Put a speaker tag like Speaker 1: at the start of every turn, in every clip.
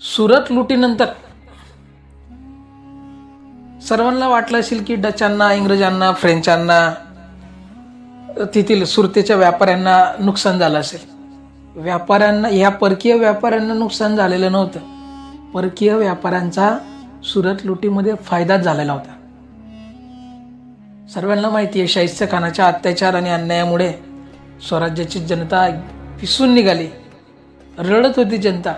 Speaker 1: सुरत लुटीनंतर सर्वांना वाटलं असेल की डचांना इंग्रजांना फ्रेंचांना तेथील सुरतेच्या व्यापाऱ्यांना नुकसान झालं असेल. व्यापाऱ्यांना ह्या परकीय व्यापाऱ्यांना नुकसान झालेलं नव्हतं. परकीय व्यापाऱ्यांचा सुरत लुटीमध्ये फायदाच झालेला होता. सर्वांना माहिती आहे शाहिस्ते खानाच्या अत्याचार आणि अन्यायामुळे स्वराज्याची जनता पिसून निघाली. रडत होती जनता.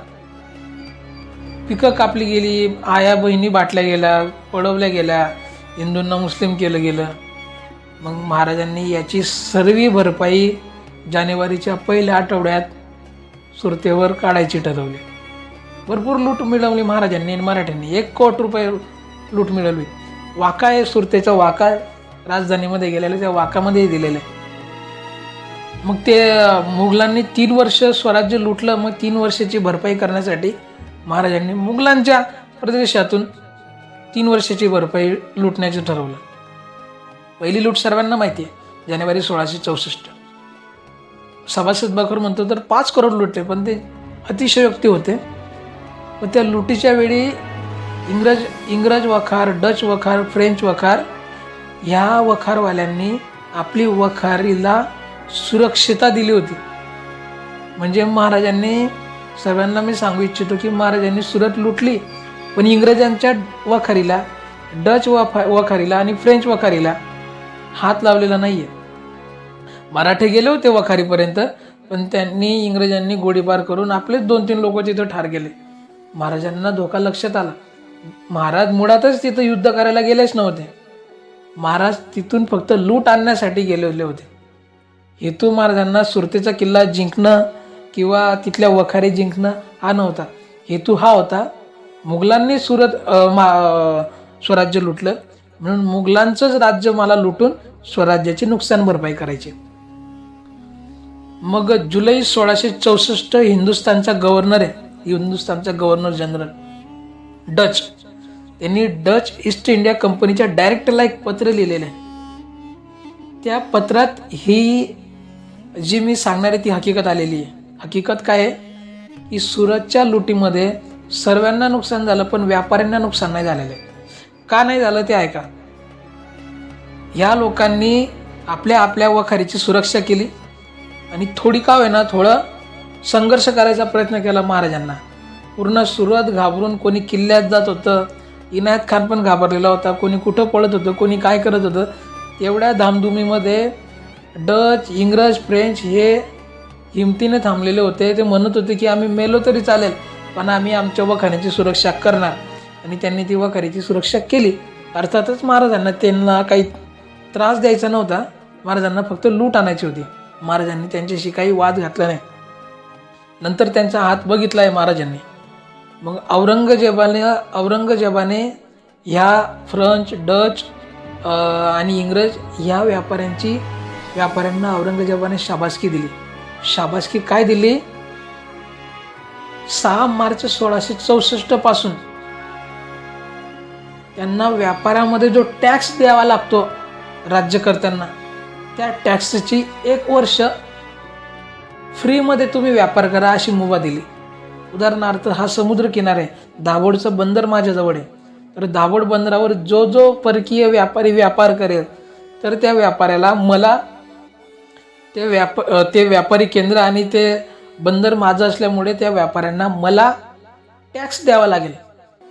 Speaker 1: पिकं कापली गेली आया बहिणी बाटल्या गेल्या पळवल्या गेल्या हिंदूंना मुस्लिम केलं गेलं. मग महाराजांनी याची सर्व भरपाई जानेवारीच्या पहिल्या आठवड्यात सुरतेवर काढायची ठरवली. भरपूर लूट मिळवली महाराजांनी आणि मराठ्यांनी. एक कोट रुपये लूट मिळवली. वाका आहे सुरतेचा वाका राजधानीमध्ये गेलेला त्या वाकामध्ये दिलेलं आहे. मग ते मुघलांनी तीन वर्ष स्वराज्य लुटलं मग तीन वर्षाची भरपाई करण्यासाठी महाराजांनी मुघलांच्या प्रदेशातून तीन वर्षाची भरपाई लुटण्याचं ठरवलं. पहिली लूट सर्वांना माहिती आहे जानेवारी सोळाशे चौसष्ट. सभासद बखर म्हणतो तर पाच करोड लुटले पण ते अतिशयोक्ती होते. व त्या लुटीच्या वेळी इंग्रज इंग्रज वखार डच वखार फ्रेंच वखार ह्या वखारवाल्यांनी आपली वखारीला सुरक्षिता दिली होती. म्हणजे महाराजांनी सर्वांना मी सांगू इच्छितो की महाराजांनी सुरत लुटली पण इंग्रजांच्या वखारीला डच वफा वखारीला आणि फ्रेंच वखारीला हात लावलेला नाही आहे मराठे गेले होते वखारीपर्यंत पण त्यांनी इंग्रजांनी गोळीबार करून आपलेच दोन तीन लोक तिथं ठार गेले महाराजांना धोका लक्षात आला. महाराज मुळातच तिथं युद्ध करायला गेलेच नव्हते. महाराज तिथून फक्त लूट आणण्यासाठी गेलेले होते. हेतू महाराजांना सुरतेचा किल्ला जिंकणं किंवा तिथल्या वखारी जिंकणं हा नव्हता. हेतू हा होता मुघलांनी सुरत मा स्वराज्य लुटलं. म्हणून मुघलांचंच राज्य मला लुटून स्वराज्याची नुकसान भरपाई करायची. मग जुलै सोळाशे चौसष्ट हिंदुस्थानचा गव्हर्नर आहे हिंदुस्थानचा गव्हर्नर जनरल डच. त्यांनी डच ईस्ट इंडिया कंपनीच्या डायरेक्टरला एक पत्र लिहिलेलं आहे. त्या पत्रात ही जी मी सांगणार आहे ती हकीकत आलेली आहे. हकीकत काय आहे? की सुरतच्या लुटीमध्ये सर्वांना नुकसान झालं पण व्यापाऱ्यांना नुकसान नाही झालेलं आहे. का नाही झालं ते ऐका. ह्या लोकांनी आपल्या आपल्या वखारीची सुरक्षा केली आणि थोडी का होईना थोडं संघर्ष करायचा प्रयत्न केला महाराजांना. पूर्ण सुरत घाबरून कोणी किल्ल्यात जात होतं इनायत खान पण घाबरलेला होता कोणी कुठं पळत होतं कोणी काय करत होतं तेवढ्या धामधुमीमध्ये डच इंग्रज फ्रेंच हे हिमतीने थांबलेले होते. ते म्हणत होते की आम्ही मेलो तरी चालेल पण आम्ही आमच्या वखारीची सुरक्षा करणार. आणि त्यांनी ती वखारीची सुरक्षा केली. अर्थातच महाराजांना त्यांना काही त्रास द्यायचा नव्हता. महाराजांना फक्त लूट आणायची होती. महाराजांनी त्यांच्याशी काही वाद घातला नाही. नंतर त्यांचा हात बघितला आहे महाराजांनी. मग औरंगजेबाने औरंगजेबाने ह्या फ्रेंच डच आणि इंग्रज ह्या व्यापाऱ्यांची व्यापाऱ्यांना औरंगजेबाने शाबासकी दिली. शाबासकी काय दिली? सहा मार्च सोळाशे चौसष्टपासून त्यांना व्यापारामध्ये जो टॅक्स द्यावा लागतो राज्यकर्त्यांना त्या टॅक्सची एक वर्ष फ्रीमध्ये तुम्ही व्यापार करा अशी मुभा दिली. उदाहरणार्थ हा समुद्र किनारे आहे. दाभोडचं बंदर माझ्याजवळ आहे. तर दाभोड बंदरावर जो जो परकीय व्यापारी व्यापार करेल तर त्या व्यापाऱ्याला मला ते व्याप ते व्यापारी केंद्र आणि ते बंदर माझं असल्यामुळे त्या व्यापाऱ्यांना मला टॅक्स द्यावा लागेल.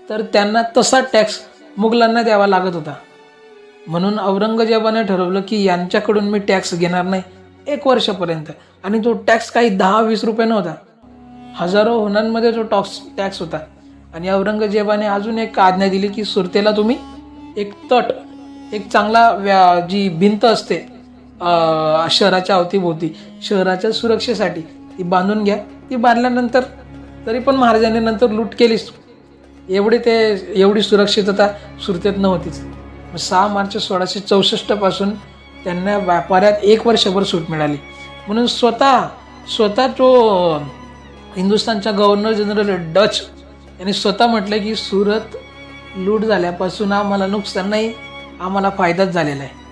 Speaker 1: तर त्यांना तसा टॅक्स मुघलांना द्यावा लागत होता. म्हणून औरंगजेबाने ठरवलं की यांच्याकडून मी टॅक्स घेणार नाही एक वर्षापर्यंत. आणि तो टॅक्स काही दहा वीस रुपये नव्हता. हजारो हुनांमध्ये तो टॉक्स टॅक्स होता. आणि औरंगजेबाने अजून एक आज्ञा दिली की सुरतेला तुम्ही एक तट एक चांगला व्या जी भिंत असते शहराच्या अवतीभोवती शहराच्या सुरक्षेसाठी. ती बांधून घ्या. ती बांधल्यानंतर तरी पण महाराजांनी नंतर लूट केलीच. एवढी ते एवढी सुरक्षितता सुरतेत नव्हतीच. मग सहा मार्च सोळाशे चौसष्टपासून त्यांना व्यापाऱ्यात एक वर्षभर सूट मिळाली. म्हणून स्वतः स्वतः तो हिंदुस्थानचा गव्हर्नर जनरल डच यांनी स्वतः म्हटलं की सुरत लूट झाल्यापासून आम्हाला नुकसान नाही आम्हाला फायदाच झालेला आहे.